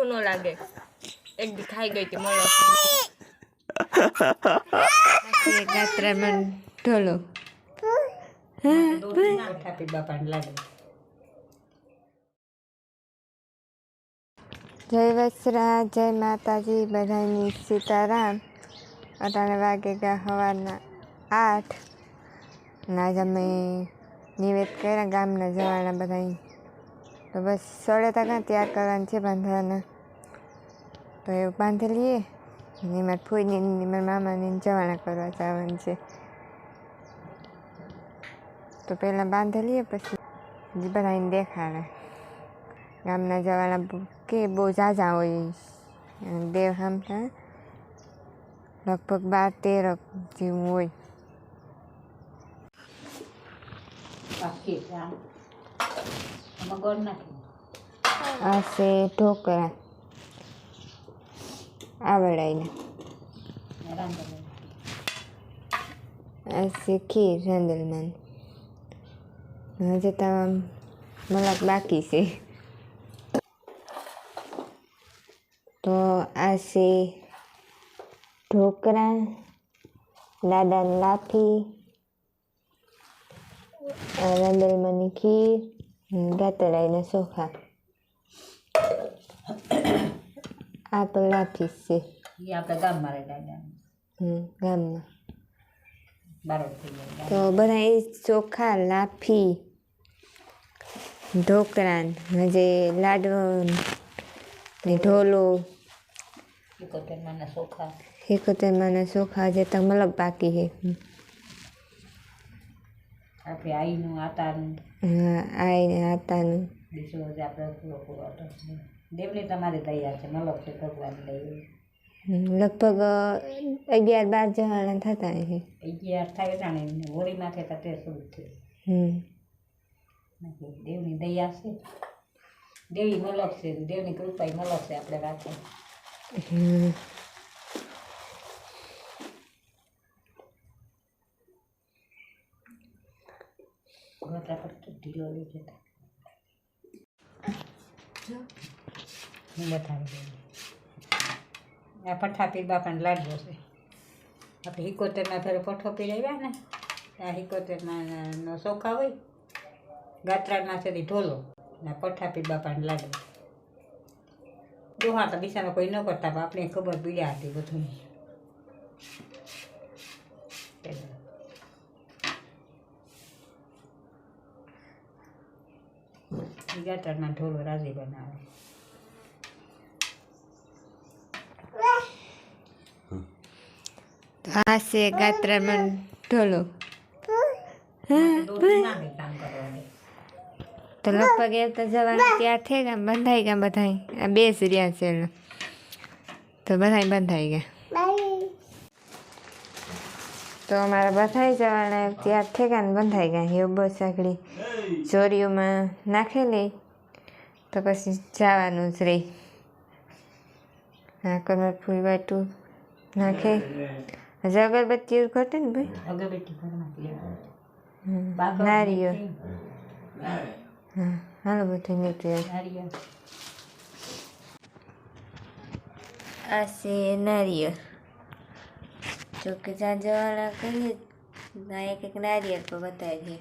તીખું ન લાગે. એક દી ખાઈ ગઈ હતી મળો ગાત્રામાં ઢોલો. જય વસરા જય માતાજી બધાની સીતારામ. અટાણે વાગે ગયા સવારના આઠ. ના જ અમે નિવેદ કર્યા ગામના જવાના બધા તો બસ સોળે તકા તૈયાર કરવાનું છે બાંધવાના. તો એવું બાંધી લઈએ. ને મારા ફૂઈની ને મારા મામાની જવાના કરવા જવાનું છે. તો પહેલાં બાંધી લઈએ પછી બધાને દેખાડે. ગામના જવાના કે બહુ ઝાઝા હોય દેવ સામતા લગભગ બાર તેર જેવું હોય. આ છે ઢોકળા. આવડાયના શીખી રેન્ડલમેન હજી તો મલાક બાકી છે. તો આ છે ઢોકળા દાદાની લાઠી, આ રાંદલમાંની ખીર ગાતડાઈના ચોખા આ તો લાઠી છે એ આપણે ગામમાં રહી હમ, ગામમાં બારોટ થઈ જાય તો બધા એ ચોખા લાફી ઢોકરાન જે લાડવો ને ઢોલો એકોતેરમાં ના ચોખા એકોતેરમાંના ચોખા જે તો મતલબ બાકી છે આપણે આઈનું આતાનું હા આઈને આતાનું બીજું આપણે પૂરો પૂરો છે દેવની તમારી તૈયાર છે મલક છે ભગવાન લઈ લગભગ અગિયાર બાર જણા થતા હશે. અગિયાર થાય જાણે હોળી માથે થતા તે શું થયું. દેવની દયા છે. દેવી મલક છે દેવની કૃપા મલક છે આપણે રાખે. તો ઢીલો લઈ જતા હું બતાવી દઉં. આ પઠાપી બાપાને લાડવો છે. આપણે હિકોતેરમાં ફેર પઠ્ઠો પીરાવ્યા ને આ હિકોતેરના ચોખા હોય, ગાત્રાના સુધી ઢોલો, ને પઠાપી બાપાને લાડવો દોહા તો બીજાનો કોઈ ન કરતા, પણ આપણે ખબર પીડ્યા હતી બધું ગાત્રાના ઢોલો રાજી બનાવે. છે ગાત્રામાં ઢોલો. તો લગભગ એમ તો જવાનું ત્યાં થઈ ગયા બંધાઈ ગયા બધા આ બે જ રહ્યા છે. તો બધા બંધાઈ ગયા. તો અમારા બધાઈ જવાના ત્યાં થઈ ગયા ને બંધાઈ ગયા. એવું બહુ સાંકળી ચોરીઓમાં નાખેલી. તો પછી જવાનું જ રહી. આ કમર ફૂલ વાટું નાખે. હજી અગરબત્તી ઘટે ને ભાઈ? અગરબત્તી ઘરમાં લેવું નારિયેળ. હાલો બધું નીકળે આ છે નારિયેળ. જો કે જ્યાં જવાના કહીએ ના એક એક નારિયેળ પર બતાવી દે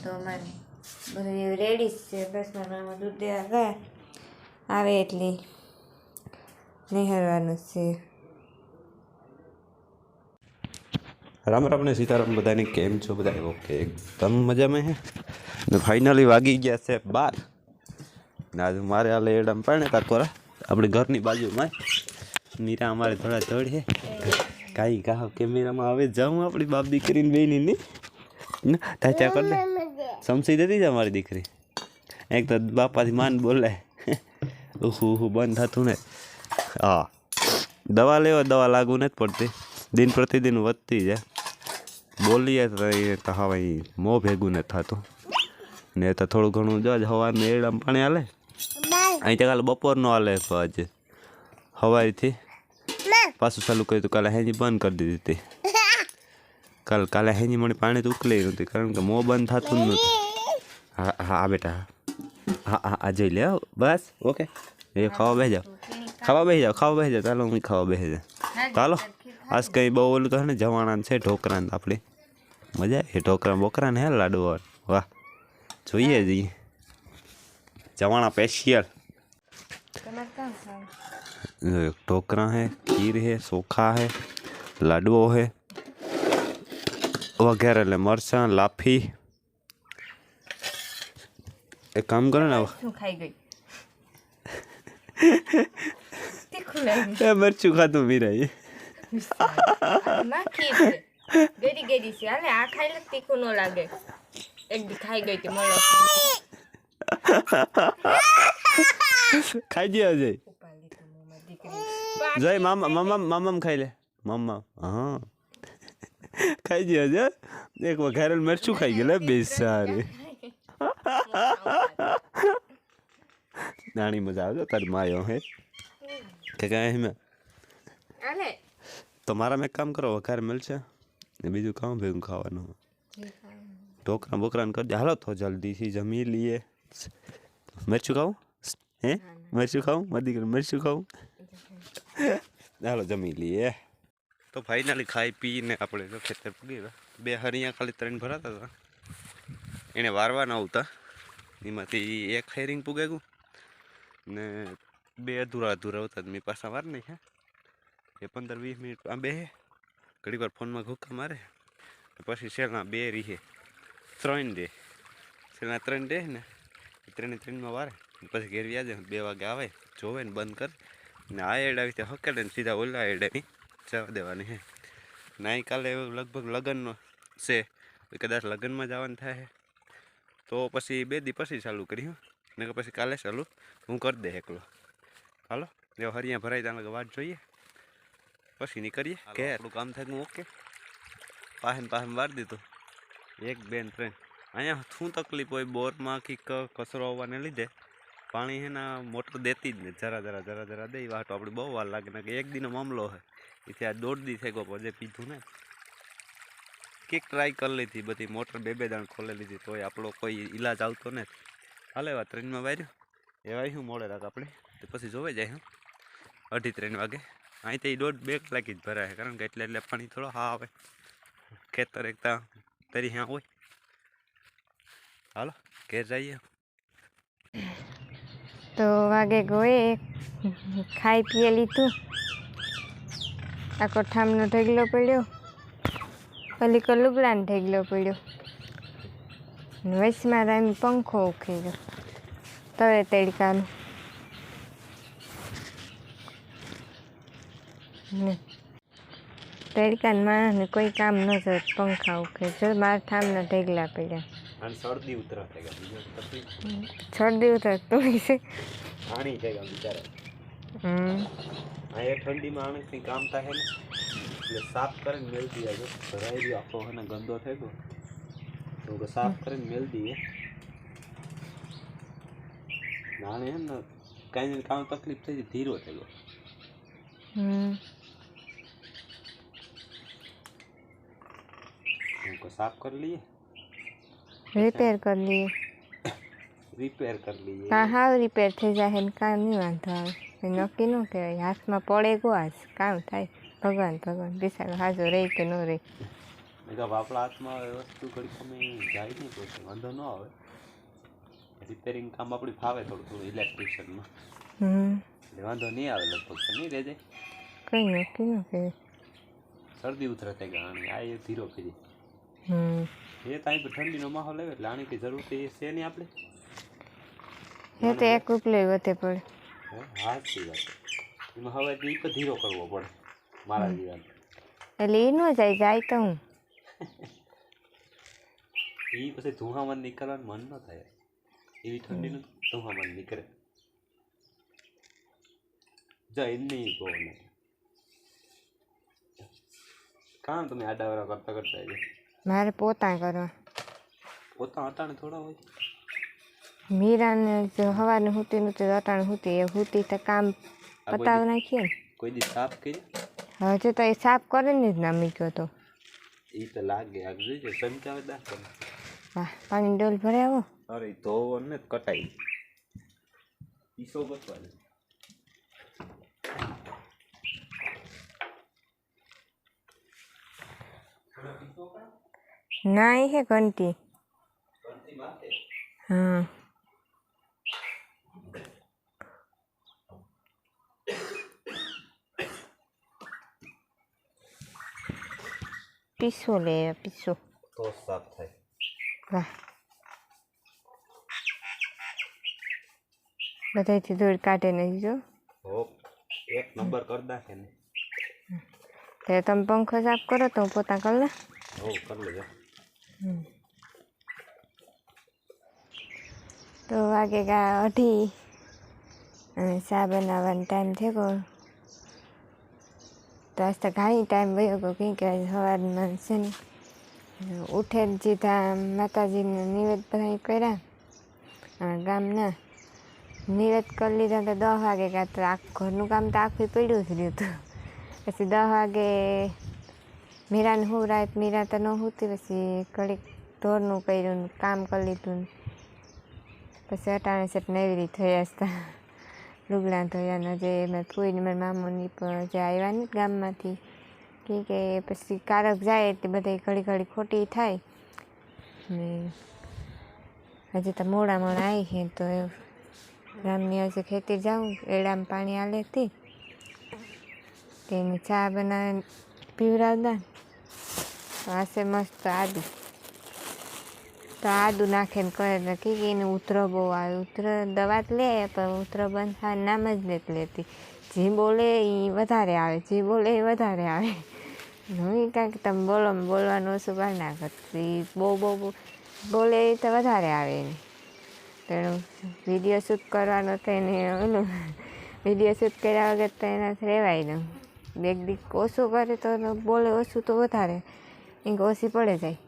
તો અમારે બધું એવું રેડી છે. બસ મારા દૂધ દેવા ગયા. આવે એટલી. નિહાળવાનું છે. રામ રામ ને સીતારામ, બધાને કેમ છો? બધા ઓકે એકદમ મજામાં હે? ને ફાઇનલી વાગી ગયા છે બાર. ને આજે મારે હાલે આમ પાણે કાકોરા આપણે ઘરની બાજુમાં મીરા અમારે થોડા થોડ છે કાંઈ કહો, કેમેરામાં હવે જાઉં આપણી બાપ દીકરીને બેની ની તાચા કર દે. સમસી દેતી છે અમારી દીકરી. એક તો બાપાથી માન બોલે ઉહુ, બંધ થતું ને. હા. દવા લેવા દવા લાગુ નથી પડતી. દિન પ્રતિદિન વધતી જાય. બોલીએ તો તો હવે મોં ભેગું નથી થતું. ને તો થોડું ઘણું જો હવાને એડામ પાણી હાલે. અહીં તો કાલે બપોરનો હાલે આજે. હવાઈથી પાછું ચાલુ કર્યું હતું કાલે હેજી બંધ કરી દીધી હતી. કાલ કાલે હેજી મને પાણી તો ઉકલી નહોતી કારણ કે મો બંધ થતું જ નહોતું. હા હા બેટા. હા હા આ જોઈ લે હો. બસ ઓકે. એ ખાવા બે જાઓ. खावा बह जाओ खावा बह जाओ चलो मैं खावा बह जाओ चलो आज कहीं बहुत कह जवाना से ढोकर अपने मज़ा है ढोकर बोकर ने है लाडू वाह जोई है जी जवाना स्पेशियल ढोकर है खीर है सोखा है लाडू है वगैरह ले मरचा लाफी एक काम करो ना खाई એ મરચું ખાતું મીરાઈ નાખી છે ગેડી ગેડી છે હાલે આ ખાઈ લે તીખું ન લાગે એક દી ખાઈ ગઈ હતી મળો ખાઈ ગયા જય જય મામા મામા મામા ખાઈ લે મામા હા ખાઈ ગયા છે એક વઘારેલ મરચું ખાઈ ગયેલા બે સારી નાની મજા આવજો તારી માયો હે કે કાંઈ એમાં. હાલે તો મારા એક કામ કરો વઘાર મળશે ને બીજું કામ ભેગું ખાવાનું. ઢોકરા બોકરાને કરી દે. હાલો તો જલ્દીથી જમી લઈએ. મરચું ખાવું હે? મરચું ખાવું મારી દીકરી મરચું ખાવું હાલો જમી લઈએ. તો ફાઇનલી ખાઈ પીને આપણે જો ખેતર પૂગી ગયા. બે હરિયા ખાલી ત્રણ ભરાતા હતા. એને વારવાના આવતા. એમાંથી એક હેરિંગ પૂગેગું ને બે અધૂરા અધૂરા હતા મેં પાછા વાર નહીં, હે? એ પંદર વીસ મિનિટ આ બે ઘડી વાર ફોનમાં ઘૂકા મારે. પછી શેરના બે રીહે. ત્રણ દે. શેરના ત્રણ દે ને ત્રણે ત્રણમાં વારે. પછી ઘેર વ્યાજે બે વાગે આવે, જોવે ને બંધ કર. ને આ એડ આવી ત્યાં હકેડે ને સીધા ઓલા એડાની જવા દેવાની, હે? ના કાલે એવું લગભગ લગ્નનો છે. કદાચ લગ્નમાં જવાનું થાય તો પછી બે દી પછી ચાલુ કર્યું ને પછી કાલે ચાલુ. હું કરી દે એકલો. હાલો જો હરિયા ભરાય ત્યાં વાત જોઈએ. પછી નીકળીએ. કે આપણું કામ થાય ઓકે. પાહેન પાહેન વાર દીધું. એક બેન ત્રણ. અહીંયા શું તકલીફ હોય? બોરમાં કે કચરો આવવાને લીધે પાણી છે ને મોટર દેતી જ ને. જરા જરા જરા જરા દે વાટો આપણે બહુ વાર લાગે. ને કે એક દીનો મામલો હોય એથી આ દોઢ દી થઈ ગયો પછી પીધું ને. કંઈક ટ્રાય કરી લીધી બધી મોટર બે બે દાણ ખોલી લીધી તોય આપણો કોઈ ઈલાજ આવતો નથી. હાલે એવા ટ્રેનમાં વાર્યું. એવા શું મોડે રાખ આપણે તો પછી જોવે જાય, હું. અઢી ત્રણ વાગે. અહીં તો દોઢ બે કલાક જ ભરાય, કારણ કે એટલે એટલે પાણી થોડો હા આવે. ખેતર એકતા તરી હા હોય. હાલો, ઘેર જઈએ. તો વાગે ગોએ, ખાઈ પીએ લીધું. આખો ઠામનો ઢગલો પડ્યો. પેલી કો ઢગલો પડ્યો. વૈશમાં રામી પંખો ઉખી ગયો તળે તડકાનો. ને. તડકાને માણસને કોઈ કામ ન થાય પંખા ઉખે. જો મારા ઠામના ઢગલા પડ્યા. અને શરદી ઉતરા થઈ ગયા. બીજો તકલીફ છોડી દેવું તો તું છે. પાણી ગયા બિચારા. હમ. અહીંયા ઠંડીમાં આણે કામ થાય ને? એટલે સાફ કરીને મેળ દઈએ જો ભરાઈ ગયો આખો હે ગંદો થઈ ગયો. તો સાફ કરીને મેળ દઈએ નાણે એમ ને કાંઈ કામ તકલીફ થઈ ધીરો થઈ ગયો. હમ હું કે સાફ કરી લઈએ? રિપેર કરી લઈએ. રિપેર કરી લઈએ. હા હા રિપેર થઈ જાય ને કાંઈ નહીં વાંધો આવે. નક્કી ન કહેવાય. હાથમાં પડે ગો આજ. કામ થાય. ભગવાન ભગવાન. બિસાડો હાજો રહી કે ન રહી. મેં આપણા હાથમાં વસ્તુ ઘડી તમે જાય નહીં તો વાંધો ન આવે. રિપેરિંગ કામ આપણી ફાવે થોડું થોડું ઇલેક્ટ્રિશિયનમાં હમ. વાંધો નહીં આવે લગભગ તો નહીં રહેજે. કંઈ નક્કી ન કહેવાય. શરદી ગયા આની આ એ ધીરો કરી. એ તો ઠંડીનો માહોલ આવે એટલે આની કંઈ જરૂર તો એ છે નહીં આપણે. એ તો એક ઉપલે વધે પડે. હા સાચી વાત. એમાં હવે દીપ ધીરો કરવો પડે મારા જીવન. એટલે એ ન જાય જાય તો હું. એ પછી ધુહામાં નીકળવાનું મન ન થાય. એવી ઠંડીનું ધુહામાં નીકળે. જાય નહીં કોને કામ તમે આડાવરા કરતા કરતા છે મારે પોતા કરવા. પોતા અટાણે થોડા હોય? મીરાને જો હવાને હૂતી નહોતી અટાણે હૂતી એ હૂતી તો કામ પતાવી નાખીએ ને. કોઈ દી સાફ કરી? હજુ તો એ સાફ કરીને જ ના મૂક્યો તો. એ તો લાગે આ જોઈજો સંચાવે દા વાહ પાણી ડોલ ભરે આવો અરે ધોવો ને કટાઈ ઈસો બચવા દે ના એ હે ઘંટી હા પીસો લે પીસો તો સાફ થાય વાહ બધાથી દૂર કાઢે નહીં જો એક નંબર કરી નાખે ને તે તમે પંખો સાફ કરો તો હું પોતા કર લે હો કરી લેજો તો વાગે ગા અઢી. અને ચા બનાવવાનો ટાઈમ થઈ ગયો. તો આજ તો ઘણી ટાઈમ વયો ગયો કંઈ કે સવારમાં છે ને. ઉઠે જ જીધા માતાજીને નિવેદ બધા કર્યા. ગામના નિવેદ કરી લીધા તો દસ વાગે ગયા તો આખું ઘરનું કામ તો આખું પડ્યું જ રહ્યું હતું. પછી દસ વાગે મીરાને હું રાત મીરા તો ન હોતી, પછી ઘડીક ઢોરનું કર્યું ને કામ કરી લીધું ને. પછી અટાણે સેટ રીત થયા હતા લુગડા ધોયાના જે મેં ફૂઈને મારા મામુની જે આવ્યા ને ગામમાંથી. કે કે પછી કારક જાય એટલે બધા ઘડી ઘડી ખોટી થાય. ને હજી તો મોડા મોડા આવી છે તો ગામની હજી ખેતી જાઉં, એડામાં પાણી આલે હતી તેને ચા બનાવીને પીવડાવતા હાસે મસ્ત આદુ. તો આદુ નાખીને કરે તો કે એને ઉતરો બહુ આવે. ઉતરો દવા જ લે, પણ ઉતરો બંધ થાય નામ જ નથી લેતી. જે બોલે એ વધારે આવે, જે બોલે એ વધારે આવે. હું કાંઈક તમે બોલો ને બોલવાનું ઓછું કરી નાખતી બહુ બહુ બહુ બોલે એ તો વધારે આવે એને. તેનું વીડિયો શૂટ કરવાનો તો એને ઓલું વીડિયો શૂટ કર્યા વગર તો એનાથી રહેવાય નહીં. બેગ દીક ઓછું કરે તો બોલે ઓછું તો વધારે. એ ઓછી પડે જાય.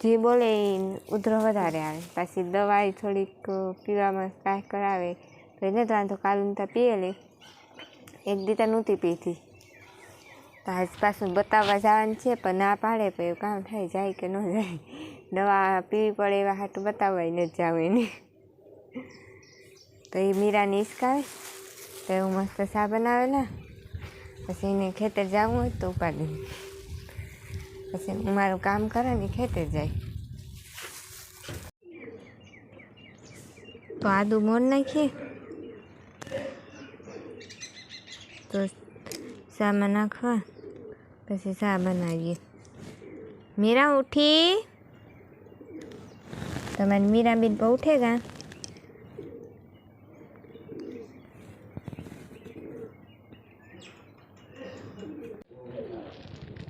જે બોલે એ ઉધરો વધારે આવે. પાછી દવા ય થોડીક પીવામાં કાંઈ કરાવે તો એને તો વાંધો કાલું તો પીએ લે. એક દીતા નહોતી પીતી તો આજ બતાવવા જવાનું છે, પણ ના પાડે પણ એવું કામ થાય, જાય કે ન જાય. દવા પીવી પડે એવા હાટું બતાવવાય ન જાવ એને. તો એ મીરાની ઈસકાવે. તો એવું મસ્ત ચા બનાવેલા પછી એને ખેતર જવું હોય તો ઉપાડી પછી હું મારું કામ કરે ને ખેતર જાય. તો આદુ મોર નાખીએ. તો શામાં નાખવા? પછી ચા બનાવીએ? મીરા ઉઠી. તમારી મીરા બેન પર ઉઠેગા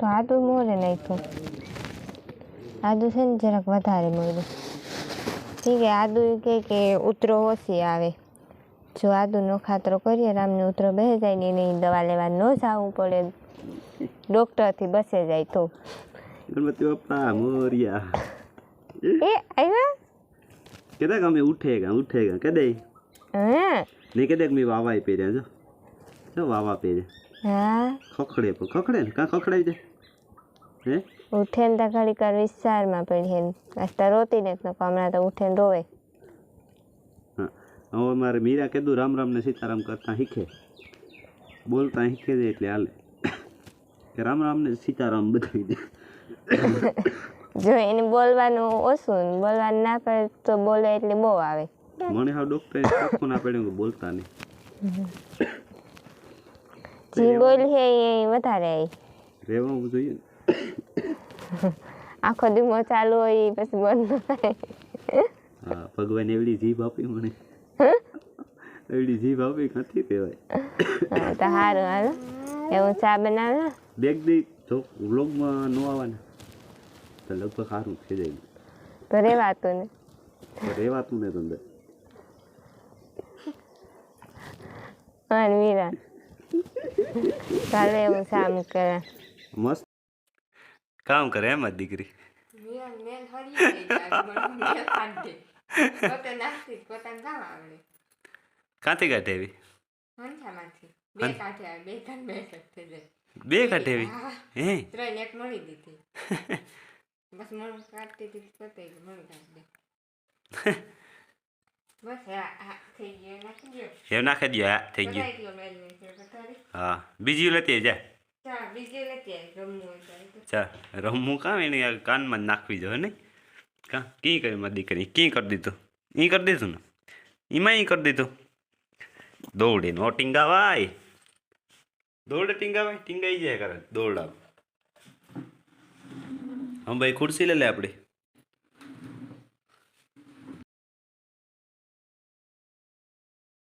તો આદું મોરે નાખ્યું. આદુ છે ને જરાક વધારે મળ્યું. ઠીક આદુ કહે કે ઉતરો ઓછી આવે. જો આદુનો ખાતરો કરીએ રામને ઉતરો બે જાય ને એની દવા લેવા ન જવું પડે. ડૉક્ટરથી બસે જાય તો. ગણપતિ બાપા મોરિયા. એ આવ્યા કેદાક અમે ઉઠેગા ઉઠેગા કદે હા. ને કેદાક મેં વાવાય પહેર્યા જો. જો વાવા પહેર્યા. હા. ખખડે પણ ખખડે ને? કા ખખડાઈ જાય હે? ઉઠે ને તો ઘડીક વાર વિસ્તારમાં પડી આસ્તા રોતી ને તો હમણાં તો ઉઠેન રોવે. હા. હવે મારે મીરા કીધું રામ રામ ને સીતારામ કરતા શીખે. બોલતા શીખે છે એટલે હાલે. કે રામ રામ ને સીતારામ બતાવી દે. જો એને બોલવાનું ઓછું બોલવાનું ના પડે તો બોલે એટલે બહુ આવે. મને હા ડોક્ટર ચોખ્ખું ના પડે બોલતા નહીં. જે બોલ છે એ વધારે રહેવું જોઈએ આખો ધીમો ચાલુ હોય પછી બંધ થાય. હા ભગવાન એવડી જીભ આપી મને. એવડી જીભ આપી ક્યાંથી કહેવાય. તો સારું હાલો. એવું ચા બનાવે બેગ દઈ જો વ્લોગમાં ન આવવાના. તો લગભગ સારું થઈ જાય. તો રેવાતું ને. તો રહેવાતું ને તો અંદર હા વીરા ચાલો એવું સામ કરે મસ્ત કામ કરે એમ જ દીકરી. કાંથી કાઢે એવી? બે જાય. કાઢે એવી? હે. ત્રણ એક મળી દીધી. બસ મણ કાઢતી હતી ગયું મણ કાઢી ગયો નાખી દો હા થઈ ગયું. હા બીજી લેતી જા બીજી નથી આવી રમવું કામ એને કાનમાં નાખવી જોઈએ નહીં? કા? કી કરી મારી દીકરી કી કરી દીધું? ઈ કરી દીધું ને? એમાં ઈ કરી દીધું? દોડે નો ટીંગાવાય. દોડે ટીંગાવાય? ટીંગાઈ જાય કરે દોરડા હમ ભાઈ, ખુરશી લે લે આપણી.